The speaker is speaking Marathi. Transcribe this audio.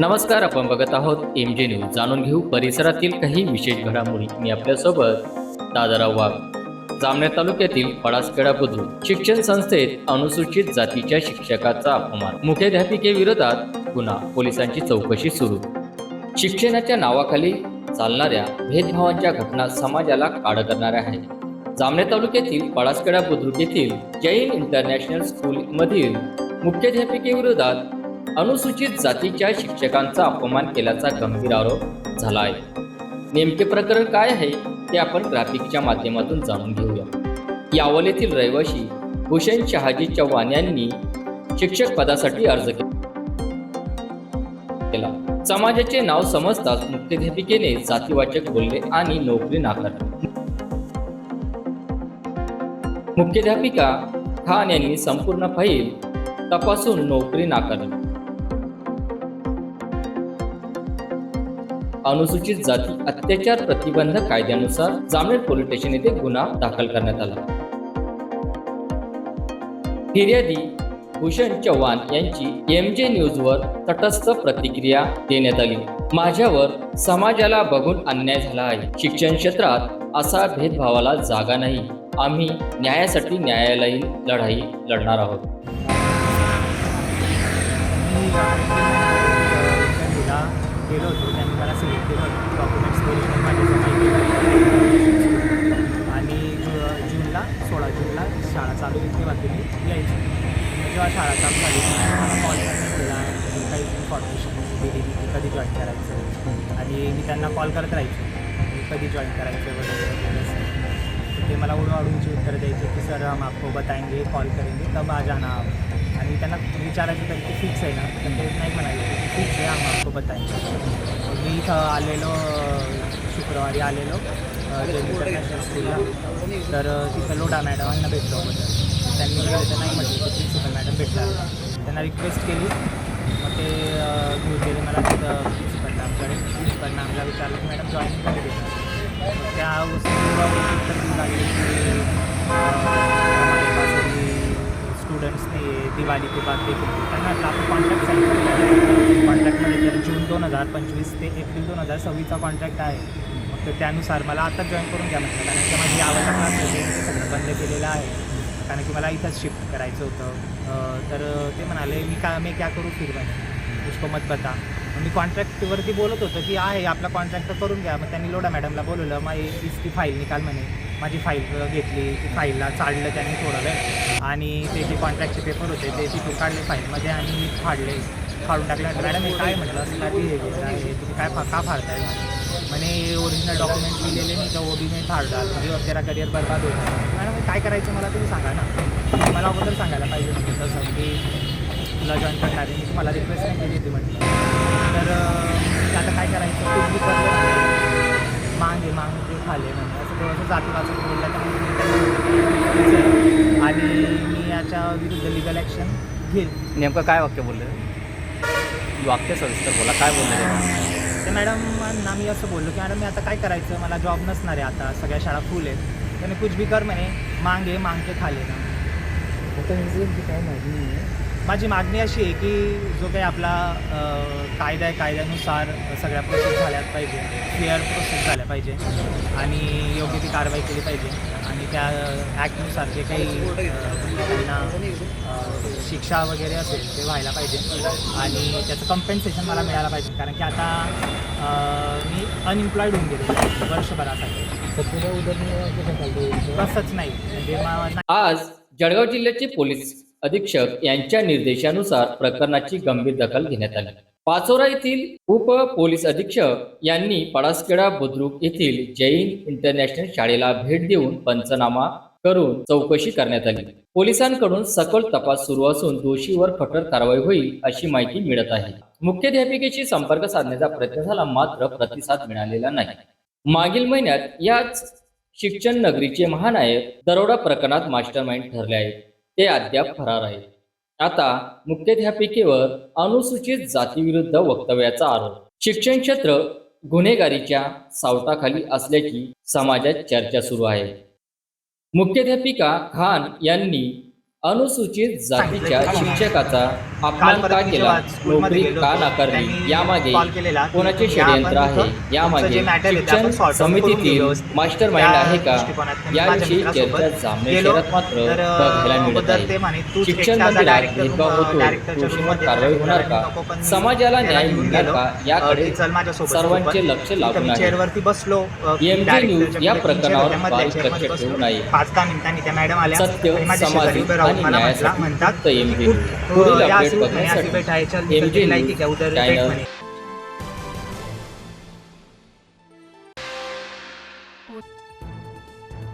नमस्कार आपण बघत आहोत एम जे न्यूज जाणून घेऊ परिसरातील काही विशेष घडामोडी. मी आपल्यासोबत दादाराव वाघ जामनेर तालुक्यातील पळासखेडा बुद्रुक शिक्षण संस्थेत अनुसूचित जातीच्या शिक्षकाचा अपमान. मुख्याध्यापिकेविरोधात गुन्हा. पोलिसांची चौकशी सुरू. शिक्षणाच्या नावाखाली चालणाऱ्या भेदभावांच्या घटना समाजाला काळ करणाऱ्या आहेत. जामनेर तालुक्यातील पळासखेडा बुद्रुक येथील जैन इंटरनॅशनल स्कूलमधील मुख्याध्यापिकेविरोधात अनुसूचित जातीच्या शिक्षकांचा अपमान केल्याचा गंभीर आरोप झाला आहे नेमके प्रकरण काय आहे ते आपण ग्राफिकच्या माध्यमातून जाणून घेऊया. यावलेतील रहिवाशी हुसेन शहाजी चव्हाण यांनी शिक्षक पदासाठी अर्ज केला. समाजाचे नाव समजताच मुख्याध्यापिकेने जातीवाचक बोलले आणि नोकरी नाकारली. मुख्याध्यापिका खान यांनी संपूर्ण फाईल तपासून नोकरी नाकारली. अनुसूचित जाती अत्याचार प्रतिबंध कायद्यानुसार जामनेर पोलीस स्टेशन येथे गुन्हा दाखल करण्यात आला. फिर्यादी भूषण चव्हाण यांची एम जे न्यूजवर तटस्थ प्रतिक्रिया देण्यात आली. माझ्यावर समाजाला बघून अन्याय झाला आहे. शिक्षण क्षेत्रात असा भेदभावाला जागा नाही. आम्ही न्यायासाठी न्यायालयीन लढाई लढणार आहोत. गेलो होतो त्यांनी मला सिलेक्ट केलं पोलिसांनी डॉक्युमेंट्स आणि जु जूनला सोळा जूनला शाळा चालू होती तेव्हा यायची. जेव्हा शाळा चालू झाली मला कॉल केला काही इन्फॉर्मेशन दिली की कधी जॉईन करायचं. आणि मी त्यांना कॉल करत राहायचो. कधी जॉईन करायचं वगैरे वगैरे ते मला उडवाडूंची उत्तर द्यायचे की सर हम आपको बताएंगे कॉल करेंगे तब आ जाना आप आणि त्यांना विचारायचं तर ते फिक्स आहे ना? तर ते नाही म्हणायचं फिक्स आहे हम आपको बताएंगे मी इथं आलेलो शुक्रवारी आलेलो इंटरनॅशनल स्कूलला तर तिथं लोढा मॅडमांना भेटलो होतं. त्यांनी गेले तर नाही म्हटलं की प्रिन्सिपल मॅडम भेटला त्यांना रिक्वेस्ट केली. मग ते गुरुजीने मला तिथं प्रिन्सिपल मॅमकडे. प्रिन्सिपल मॅमला विचारलं की मॅडम जॉईन कधी देणार. त्या गोष्टी लागली की स्टुडंट्सने दिवाळी ते बाकी देखील. त्यांना कॉन्टॅक्ट आपण कॉन्ट्रॅक्ट साईन केलेला कॉन्ट्रॅक्टमध्ये जर जून दोन हजार पंचवीस ते एप्रिल दोन हजार सव्वीसचा कॉन्ट्रॅक्ट आहे. मग तर त्यानुसार मला आताच जॉईन करून घ्या म्हटलं. कारण की माझी आवडता क्लास होते सगळं बंद केलेलं आहे. कारण की मला इथंच शिफ्ट करायचं होतं. तर ते म्हणाले मी का मी क्या करू फिर म्हणजे उसको मत बता. मी कॉन्ट्रॅक्टवरती बोलत होतो की आहे आपला कॉन्ट्रॅक्ट करून घ्या. मग त्यांनी लोडा मॅडमला बोलवलं मग इसकी फाईल निकाल म्हणे. माझी फाईल घेतली ती फाईलला चाललं त्यांनी थोडं वेळ. आणि ते जे कॉन्ट्रॅक्टचे पेपर होते ते तिथून काढले फाईलमध्ये आणि मी फाडले. फाडून टाकला. मॅडम हे काय म्हटलं? असं का हे केलं आहे? तुम्ही काय फा का फाडताय? म्हणे ओरिजिनल डॉक्युमेंट लिहिलेले नाही तर ओबीने नाही फाडतात म्हणजे तेरा करिअर बरबाद होईल. मॅडम काय करायचं मला तुम्ही सांगा ना. मला अगोदर सांगायला पाहिजे म्हणजे तसं की तुला जॉईन करणार आहे मी तुम्हाला रिक्वेस्ट नाही केली होती म्हटलं तर आता काय करायचं? खूप मागे मागे ते खाले म्हणजे असं थोडंसं वाचून बोललं तर आणि मी याच्या विरुद्ध लिगल ॲक्शन घेईल. नेमकं काय वाक्य बोललं? वाक्य सविस्तर बोला काय बोलले तर मॅडमना मी असं बोललो की मॅडम मी आता काय करायचं? मला जॉब नसणार आहे आता सगळ्या शाळा फुल आहेत. त्याने कुछ भी कर म्हणे मागे मागते खाले ना काय मागणी आहे माझी मागणी अशी आहे की जो काही आपला कायदा आहे कायद्यानुसार सगळ्या प्रोसेस झाल्या पाहिजे. क्लिअर प्रोसेस झाल्या पाहिजे. आणि योग्य ती कारवाई केली पाहिजे. आणि त्या ॲक्टनुसार जे काही त्यांना शिक्षा वगैरे असेल ते व्हायला पाहिजे. आणि त्याचं कम्पेन्सेशन मला मिळायला पाहिजे. कारण की आता मी अनएम्प्लॉईड होऊन गेलो वर्षभरासाठी? तसंच नाही. म्हणजे आज जळगाव जिल्ह्याचे पोलीस अधीक्षक यांच्या निर्देशानुसार प्रकरणाची गंभीर दखल घेण्यात आली. पाचोरा येथील उप पोलीस अधीक्षक यांनी पळासखेडा बुद्रुक येथील जैन इंटरनॅशनल शाळेला भेट देऊन पंचनामा करून चौकशी करण्यात आली. पोलिसांकडून सखोल तपास सुरू असून दोषीवर कठोर कारवाई होईल अशी माहिती मिळत आहे. मुख्याध्यापिकेशी संपर्क साधण्याचा प्रयत्न झाला मात्र प्रतिसाद मिळालेला नाही. मागील महिन्यात याच शिक्षण नगरीचे महानायक दरोडा प्रकरणात मास्टर माइंड ठरले आहेत. ते अद्याप फरार आहेत. आता मुख्याध्यापिकेवर अनुसूचित जातीविरुद्ध वक्तव्याचा आरोप. शिक्षण क्षेत्र गुन्हेगारीच्या सावटाखाली असल्याची समाजात चर्चा सुरू आहे. मुख्याध्यापिका खान यांनी अनुसूचित जातीच्या शिक्षकाचा अपमान का केला? नोकरी का नाकारली? यामागे कोणाचे षडयंत्र आहे? यामागे शिक्षण समितीतील मास्टर माइंड आहे का? याविषयी चर्चा शहरात मात्र बघायला मिळत आहे. शिक्षण मंदिरात भेदभाव होतो दोषींवर कारवाई होणार का? समाजाला न्याय मिळणार का? याकडे सर्वांचे लक्ष लागून आहे. बसलो. direct न्यूज या प्रकरणावर बारीक लक्ष. ठेवून आहे. पाच दहा मिनिटांनी त्या मॅडम आल्या सत्य, समाज आणि न्यायासाठी म्हणतात MG "तू, पुढील अ, चल MG निकल, लायकी न्यूज क्या उधर चॅनल.